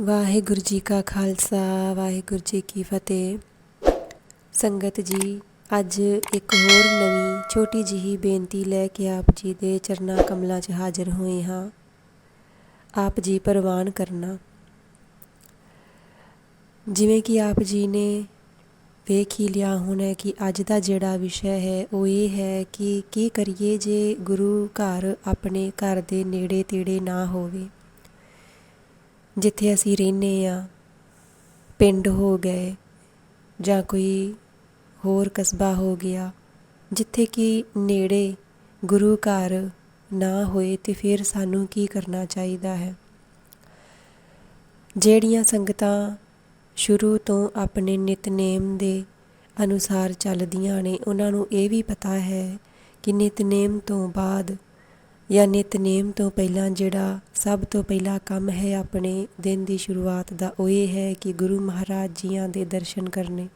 ਵਾਹਿਗੁਰੂ ਜੀ ਕਾ ਖਾਲਸਾ, ਵਾਹਿਗੁਰੂ ਜੀ ਕੀ ਫਤਿਹ। ਸੰਗਤ ਜੀ, ਅੱਜ ਇੱਕ ਹੋਰ ਨਵੀਂ, ਛੋਟੀ ਜਿਹੀ ਬੇਨਤੀ ਲੈ ਕੇ ਆਪ ਜੀ ਦੇ ਚਰਨਾਂ ਕਮਲਾਂ 'ਚ ਹਾਜ਼ਰ ਹੋਏ ਹਾਂ। ਆਪ ਜੀ ਪ੍ਰਵਾਨ ਕਰਨਾ। ਜਿਵੇਂ ਕਿ ਆਪ ਜੀ ਨੇ ਵੇਖ ਹੀ ਲਿਆ ਹੋਣਾ ਕਿ ਅੱਜ ਦਾ ਜਿਹੜਾ ਵਿਸ਼ਾ ਹੈ, ਉਹ ਇਹ ਹੈ ਕਿ ਕੀ ਕਰੀਏ ਜੇ ਗੁਰੂ ਘਰ ਆਪਣੇ ਘਰ ਦੇ ਨੇੜੇ ਤੇੜੇ ਨਾ ਹੋਵੇ। ਜਿੱਥੇ ਅਸੀਂ ਰਹਿੰਦੇ ਹਾਂ, ਪਿੰਡ ਹੋ ਗਏ ਜਾਂ ਕੋਈ ਹੋਰ ਕਸਬਾ ਹੋ ਗਿਆ, ਜਿੱਥੇ ਕਿ ਨੇੜੇ ਗੁਰੂ ਘਰ ਨਾ ਹੋਏ ਤੇ ਫਿਰ ਸਾਨੂੰ ਕੀ ਕਰਨਾ ਚਾਹੀਦਾ ਹੈ? ਜਿਹੜੀਆਂ ਸੰਗਤਾਂ ਸ਼ੁਰੂ ਤੋਂ ਆਪਣੇ ਨਿਤਨੇਮ ਦੇ ਅਨੁਸਾਰ ਚੱਲਦੀਆਂ ਨੇ, ਉਹਨਾਂ ਨੂੰ ਇਹ ਵੀ ਪਤਾ ਹੈ ਕਿ ਨਿਤਨੇਮ ਤੋਂ ਬਾਅਦ ਜਾਂ ਨਿਤਨੇਮ ਤੋਂ ਪਹਿਲਾਂ ਜਿਹੜਾ ਸਭ ਤੋਂ ਪਹਿਲਾ ਕੰਮ ਹੈ ਆਪਣੇ ਦਿਨ ਦੀ ਸ਼ੁਰੂਆਤ ਦਾ, ਉਹ ਇਹ ਹੈ ਕਿ ਗੁਰੂ ਮਹਾਰਾਜ ਜੀਆਂ ਦੇ ਦਰਸ਼ਨ ਕਰਨੇ।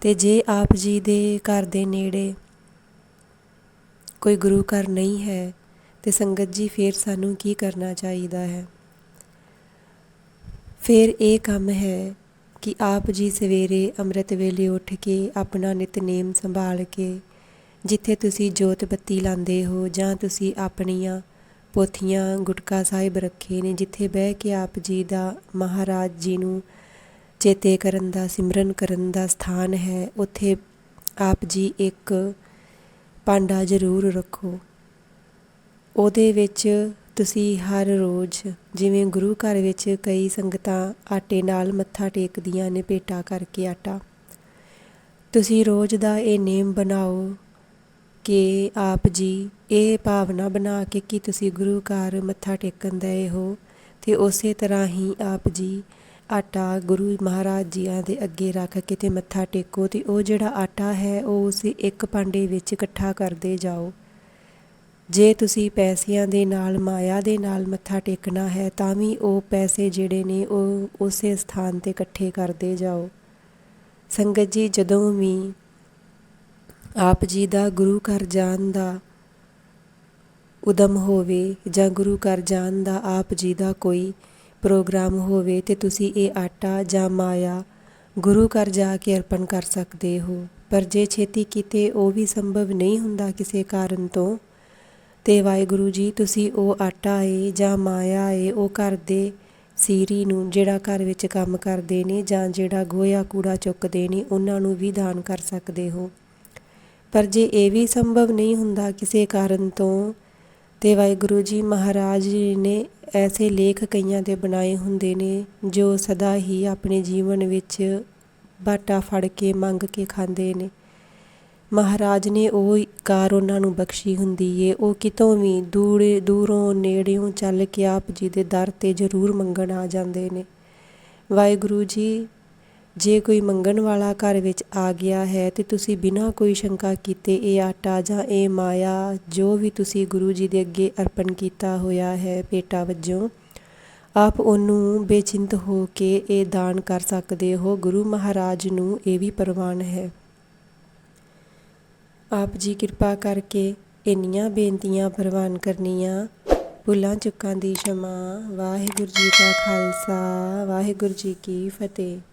ਤੇ ਜੇ ਆਪ ਜੀ ਦੇ ਘਰ ਦੇ ਨੇੜੇ ਕੋਈ ਗੁਰੂ ਘਰ ਨਹੀਂ ਹੈ, ਤੇ ਸੰਗਤ ਜੀ ਫਿਰ ਸਾਨੂੰ ਕੀ ਕਰਨਾ ਚਾਹੀਦਾ ਹੈ? ਫਿਰ ਇਹ ਕੰਮ ਹੈ ਕਿ ਆਪ ਜੀ ਸਵੇਰੇ ਅੰਮ੍ਰਿਤ ਵੇਲੇ ਉੱਠ ਕੇ ਆਪਣਾ ਨਿਤਨੇਮ ਸੰਭਾਲ ਕੇ ਜਿੱਥੇ ਤੁਸੀਂ ਜੋਤ ਬੱਤੀ ਲਾਉਂਦੇ ਹੋ ਜਾਂ ਤੁਸੀਂ ਆਪਣੀਆਂ ਪੋਥੀਆਂ ਗੁਟਕਾ ਸਾਹਿਬ ਰੱਖੇ ਨੇ, ਜਿੱਥੇ ਬਹਿ ਕੇ ਆਪ ਜੀ ਦਾ ਮਹਾਰਾਜ ਜੀ ਨੂੰ ਚੇਤੇ ਕਰਨ ਦਾ, ਸਿਮਰਨ ਕਰਨ ਦਾ ਸਥਾਨ ਹੈ, ਉੱਥੇ ਆਪ ਜੀ ਇੱਕ ਭਾਂਡਾ ਜ਼ਰੂਰ ਰੱਖੋ। ਉਹਦੇ ਵਿੱਚ ਤੁਸੀਂ ਹਰ ਰੋਜ਼ ਜਿਵੇਂ ਗੁਰੂ ਘਰ ਵਿੱਚ ਕਈ ਸੰਗਤਾਂ ਆਟੇ ਨਾਲ ਮੱਥਾ ਟੇਕਦੀਆਂ ਨੇ ਪੇਟਾ ਕਰਕੇ ਆਟਾ, ਤੁਸੀਂ ਰੋਜ਼ ਦਾ ਇਹ ਨੇਮ ਬਣਾਓ ਕਿ ਆਪ ਜੀ ਇਹ ਭਾਵਨਾ ਬਣਾ ਕੇ ਕਿ ਤੁਸੀਂ ਗੁਰੂ ਘਰ ਮੱਥਾ ਟੇਕਣ ਦੇ ਹੋ ਤੇ ਉਸੇ ਤਰ੍ਹਾਂ ਹੀ ਆਪ ਜੀ ਆਟਾ ਗੁਰੂ ਮਹਾਰਾਜ ਜੀਆਂ ਦੇ ਅੱਗੇ ਰੱਖ ਕੇ ਤੇ ਮੱਥਾ ਟੇਕੋ ਤੇ ਉਹ ਜਿਹੜਾ ਆਟਾ ਹੈ ਉਹ ਉਸ ਇੱਕ ਭਾਂਡੇ ਵਿੱਚ ਇਕੱਠਾ ਕਰਦੇ ਜਾਓ। ਜੇ ਤੁਸੀਂ ਪੈਸਿਆਂ ਦੇ ਨਾਲ, ਮਾਇਆ ਦੇ ਨਾਲ ਮੱਥਾ ਟੇਕਣਾ ਹੈ ਤਾਂ ਵੀ ਉਹ ਪੈਸੇ ਜਿਹੜੇ ਨੇ ਉਹ ਉਸੇ ਸਥਾਨ ਤੇ ਇਕੱਠੇ ਕਰਦੇ ਜਾਓ। ਸੰਗਤ ਜੀ ਜਦੋਂ ਵੀ ਆਪ ਜੀ ਦਾ ਗੁਰੂ ਘਰ ਜਾਣ ਦਾ ਉਦਮ ਹੋਵੇ ਜਾਂ ਗੁਰੂ ਘਰ ਜਾਣ ਦਾ ਆਪ ਜੀ ਦਾ ਕੋਈ ਪ੍ਰੋਗਰਾਮ ਹੋਵੇ ਤੇ ਤੁਸੀਂ ਇਹ ਆਟਾ ਜਾਂ ਮਾਇਆ ਗੁਰੂ ਘਰ ਜਾ ਕੇ ਅਰਪਣ ਕਰ ਸਕਦੇ ਹੋ। ਪਰ ਜੇ ਛੇਤੀ ਕਿਤੇ ਉਹ ਵੀ ਸੰਭਵ ਨਹੀਂ ਹੁੰਦਾ ਕਿਸੇ ਕਾਰਨ ਤੋਂ, ਤੇ ਵਾਹਿਗੁਰੂ ਜੀ, ਤੁਸੀਂ ਉਹ ਆਟਾ ਏ ਜਾਂ ਮਾਇਆ ਏ, ਉਹ ਘਰ ਦੇ ਸੀਰੀ ਨੂੰ ਜਿਹੜਾ ਘਰ ਵਿੱਚ ਕੰਮ ਕਰਦੇ ਨੇ ਜਾਂ ਜਿਹੜਾ ਗੋਇਆ ਕੂੜਾ ਚੁੱਕਦੇ ਨੇ, ਉਹਨਾਂ ਨੂੰ ਵੀ ਦਾਨ ਕਰ ਸਕਦੇ ਹੋ। ਪਰ ਜੇ ਇਹ ਵੀ ਸੰਭਵ ਨਹੀਂ ਹੁੰਦਾ ਕਿਸੇ ਕਾਰਨ ਤੋਂ, ਤੇ ਵਾਹਿਗੁਰੂ ਜੀ ਮਹਾਰਾਜ ਜੀ ਨੇ ਐਸੇ ਲੇਖ ਕਈਆਂ ਦੇ ਬਣਾਏ ਹੁੰਦੇ ਨੇ, ਜੋ ਸਦਾ ਹੀ ਆਪਣੇ ਜੀਵਨ ਵਿੱਚ ਬਾਟਾ ਫੜ ਕੇ, ਮੰਗ ਕੇ ਖਾਂਦੇ ਨੇ। ਮਹਾਰਾਜ ਨੇ ਉਹ ਕਾਰ ਉਹਨਾਂ ਨੂੰ ਬਖਸ਼ੀ ਹੁੰਦੀ ਏ। ਉਹ ਕਿਤੋਂ ਵੀ ਦੂਰੇ ਦੂਰੋਂ, ਨੇੜਿਓਂ ਚੱਲ ਕੇ ਆਪ ਜੀ ਦੇ ਦਰ ਤੇ ਜ਼ਰੂਰ ਮੰਗਣ ਆ ਜਾਂਦੇ ਨੇ। ਵਾਹਿਗੁਰੂ ਜੀ ਜੇ ਕੋਈ ਮੰਗਣ ਵਾਲਾ ਘਰ ਵਿੱਚ ਆ ਗਿਆ ਹੈ ਤੇ ਤੁਸੀਂ ਬਿਨਾਂ ਕੋਈ ਸ਼ੰਕਾ ਕੀਤੇ ਇਹ ਆਟਾ ਜਾਂ ਇਹ ਮਾਇਆ ਜੋ ਵੀ ਤੁਸੀਂ ਗੁਰੂ ਜੀ ਦੇ ਅੱਗੇ ਅਰਪਣ ਕੀਤਾ ਹੋਇਆ ਹੈ ਪੇਟਾ ਵਜੋਂ, ਆਪ ਉਹਨੂੰ ਬੇਚਿੰਤ ਹੋ ਕੇ ਇਹ ਦਾਨ ਕਰ ਸਕਦੇ ਹੋ। ਗੁਰੂ ਮਹਾਰਾਜ ਨੂੰ ਇਹ ਵੀ ਪ੍ਰਵਾਨ ਹੈ। ਆਪ ਜੀ ਕਿਰਪਾ ਕਰਕੇ ਇੰਨੀਆਂ ਬੇਨਤੀਆਂ ਪ੍ਰਵਾਨ ਕਰਨੀਆਂ। ਭੁੱਲਾਂ ਚੁੱਕਾਂ ਦੀ ਸ਼ਮਾ। ਵਾਹਿਗੁਰੂ ਜੀ ਕਾ ਖਾਲਸਾ। ਵਾਹਿਗੁਰੂ ਜੀ ਕੀ ਫਤਿਹ।